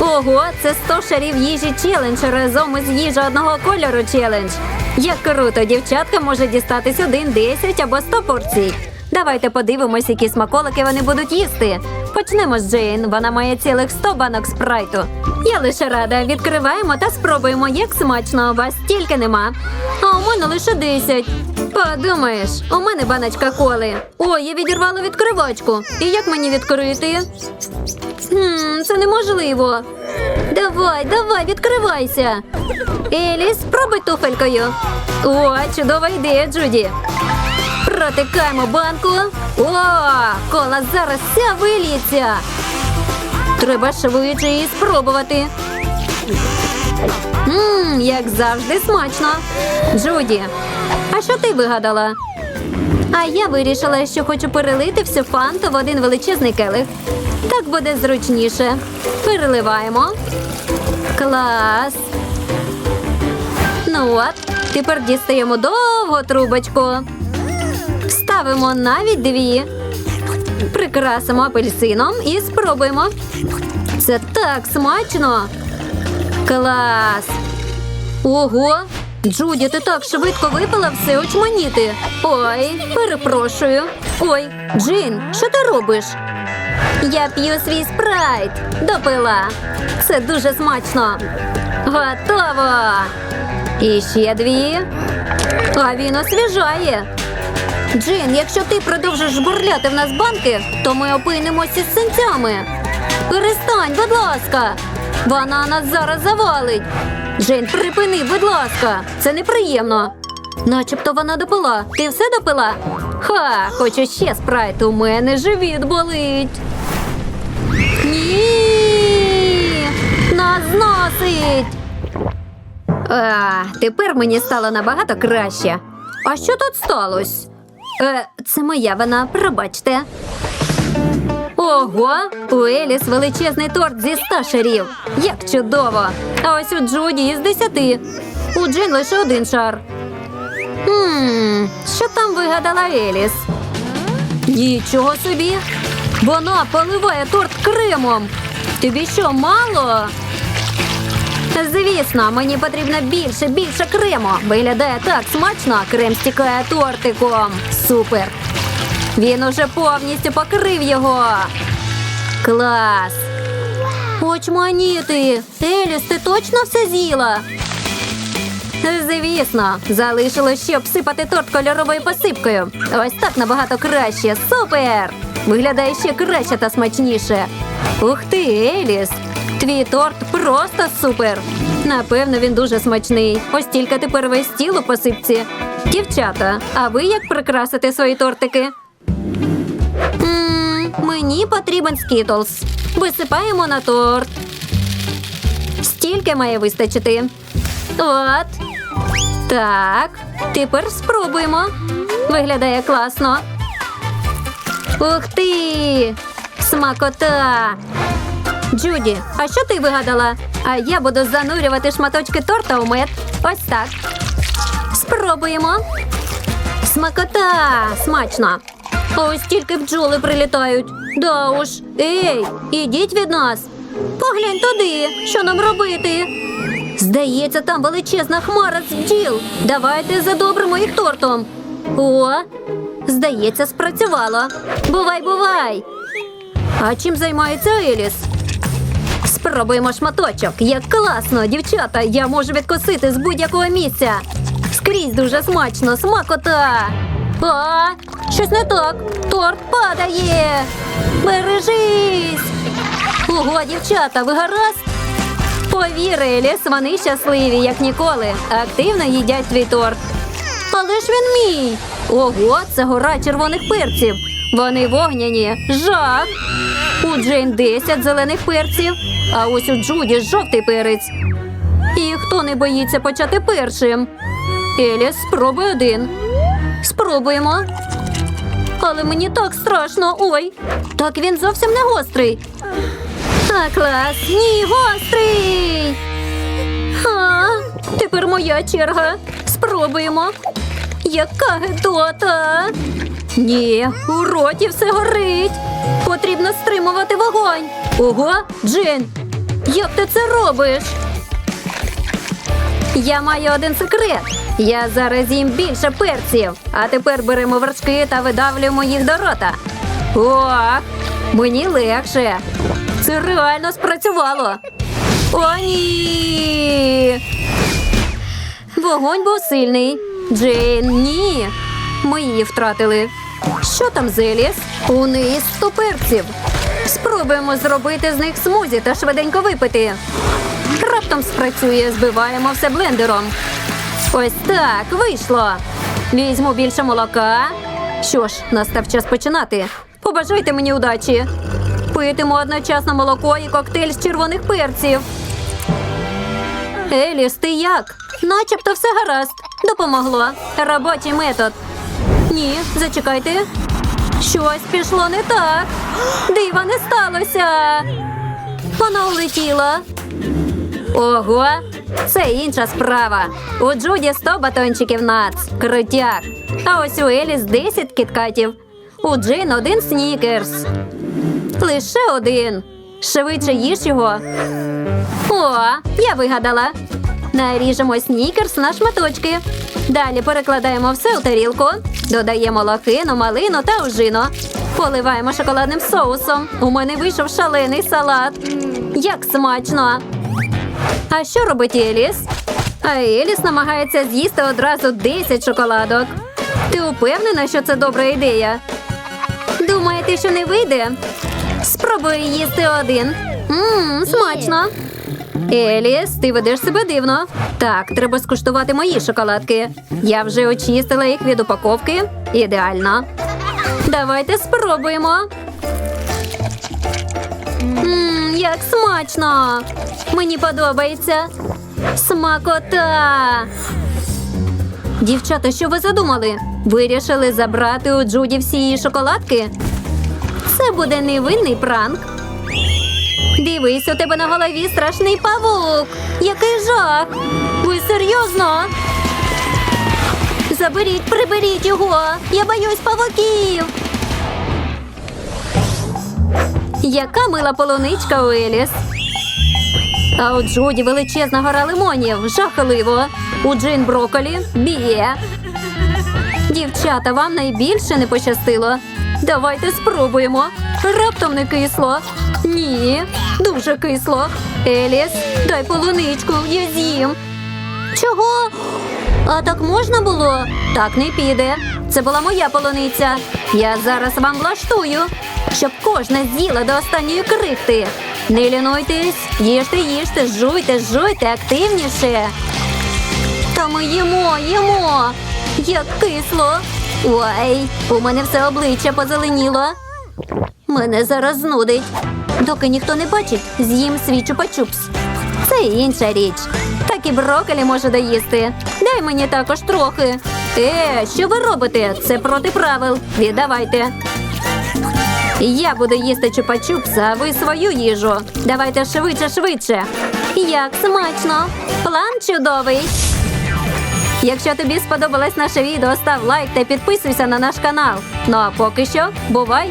Ого, це 100 шарів їжі челендж разом із їжа одного кольору челендж. Як круто, дівчатка може дістатись один, 10 або 100 порцій. Давайте подивимось, які смаколики вони будуть їсти. Почнемо з Джейн. Вона має цілих 100 банок спрайту. Я лише рада. Відкриваємо та спробуємо, як смачно. у Вас стільки нема. А у мене лише 10. Подумаєш, у мене баночка коли. Ой, я відірвала відкривачку. І як мені відкрити? Хм, це неможливо. Давай, давай, відкривайся. Еліс, спробуй туфелькою. О, чудова ідея, Джуді. Протикаємо банку. О, кола зараз вся виліється. Треба швидше її спробувати. Мм, як завжди, смачно. Джуді, а що ти вигадала? А я вирішила, що хочу перелити всю фанту в один величезний келих. Так буде зручніше. Переливаємо. Клас. Ну от, тепер дістаємо довгу трубочку. Ставимо навіть дві. Прикрасимо апельсином і спробуємо. Це так смачно. Клас. Ого! Джуді, ти так швидко випила все очманіти. Ой, перепрошую. Ой, Джин, що ти робиш? Я п'ю свій спрайт. Допила. Це дуже смачно. Готово. І ще дві. А він освіжає. Джин, якщо ти продовжиш жбурляти в нас банки, то ми опинимося з синцями. Перестань, будь ласка. Вона нас зараз завалить. Джейн, припини, будь ласка. Це неприємно. Начебто вона допила. Ти все допила? Ха, хочу ще спрайт. У мене живіт болить. Ні. Нас зносить. А, тепер мені стало набагато краще. А що тут сталося? Е, це моя вина, пробачте. Ого, у Еліс величезний торт зі ста шарів. Як чудово! А ось у Джуді із десяти. У Джин лише один шар. Хм, що там вигадала Еліс? Нічого собі. Вона поливає торт кремом. Тобі що, мало? Звісно, мені потрібно більше, більше крему. Виглядає так смачно, крем стікає тортиком. Супер. Він уже повністю покрив його. Клас. Очманіти. Еліс, ти точно все з'їла? Звісно, залишилось ще обсипати торт кольоровою посипкою. Ось так набагато краще. Супер! Виглядає ще краще та смачніше. Ух ти, Еліс! Твій торт просто супер. Напевно, він дуже смачний. Ось тільки тепер весь стіл у посипці. Дівчата, а ви як прикрасите свої тортики? Мені потрібен скітлс. Висипаємо на торт. Стільки має вистачити. От. Так. Тепер спробуємо. Виглядає класно. Ух ти! Смакота! Джуді, а що ти вигадала? А я буду занурювати шматочки торта у мед. Ось так. Спробуємо. Смакота! Смачно. А ось тільки бджоли прилітають. Да уж. Ей, ідіть від нас. Поглянь туди, що нам робити. Здається, там величезна хмара з бджіл. Давайте задобримо їх тортом. О, здається, спрацювало. Бувай, бувай. А чим займається Еліс? Спробуємо шматочок. Як класно, дівчата, я можу відкосити з будь-якого місця. Скрізь дуже смачно, смакота. А, щось не так. Торт падає. Бережись. Ого, дівчата, ви гаразд? Повір, Еліс, вони щасливі, як ніколи. Активно їдять твій торт. Але ж він мій. Ого, це гора червоних перців. Вони вогняні. Жах. У Джейн 10 зелених перців, а ось у Джуді жовтий перець. І хто не боїться почати першим? Еліс, спробуй один. Спробуємо. Але мені так страшно. Ой, так він зовсім не гострий. А, клас. Ні, гострий. А, тепер моя черга. Спробуємо. Яка гидота. Ні, у роті все горить. Потрібно стримувати вогонь. Ого, Джин. Як ти це робиш? Я маю один секрет. Я зараз їм більше перців. А тепер беремо вершки та видавлюємо їх до рота. Ох, мені легше. Це реально спрацювало. О, ні. Вогонь був сильний. Джейн, ні. Ми її втратили. Що там з Еліс? У неї сто перців. Спробуємо зробити з них смузі та швиденько випити. Раптом спрацює, збиваємо все блендером. Ось так, вийшло. Візьму більше молока. Що ж, настав час починати. Побажайте мені удачі. Питиму одночасно молоко і коктейль з червоних перців. Еліс, ти як? Начебто все гаразд. Допомогло. Робочий метод. Ні, зачекайте. Щось пішло не так. Дива не сталося. Вона улетіла. Ого, це інша справа. У Джуді 100 батончиків нац. Крутяк. А ось у Еліс 10 кіткатів. У Джин один снікерс. Лише один. Швидше їж його. О, я вигадала. Наріжемо снікерс на шматочки. Далі перекладаємо все у тарілку, додаємо лохину, малину та ожину. Поливаємо шоколадним соусом. У мене вийшов шалений салат. Як смачно! А що робить Еліс? А Еліс намагається з'їсти одразу 10 шоколадок. Ти упевнена, що це добра ідея? Думаєте, що не вийде? Спробуй їсти один. Ммм, смачно. Еліс, ти ведеш себе дивно. Так, треба скуштувати мої шоколадки. Я вже очистила їх від упаковки. Ідеально. Давайте спробуємо. Ммм, як смачно! Мені подобається. Смакота. Дівчата, що ви задумали? Вирішили забрати у Джуді всі її шоколадки? Це буде невинний пранк. Дивись, у тебе на голові страшний павук. Який жах! Ви серйозно? Заберіть, приберіть його. Я боюсь павуків. Яка мила полуничка у Еліс. А у Джуді величезна гора лимонів. Жахливо. У Джин броколі б'є. Дівчата, вам найбільше не пощастило. Давайте спробуємо. Раптом не кисло. Ні, дуже кисло. Еліс, дай полуничку, я з'їм. Чого? А так можна було? Так не піде. Це була моя полуниця. Я зараз вам влаштую, щоб кожна з'їла до останньої крихти. Не лінуйтесь, їжте, їжте, жуйте, жуйте активніше. Та ми їмо, їмо. Як кисло. Ой, у мене все обличчя позеленіло. Мене зараз знудить. Доки ніхто не бачить, з'їм свій чупа-чупс. Це інша річ. Так і брокколі можу доїсти. Дай мені також трохи. Е, що ви робите? Це проти правил. Віддавайте. Я буду їсти чупа-чупс, а ви свою їжу. Давайте швидше, швидше. Як смачно! План чудовий. Якщо тобі сподобалось наше відео, став лайк та підписуйся на наш канал. Ну а поки що, бувай!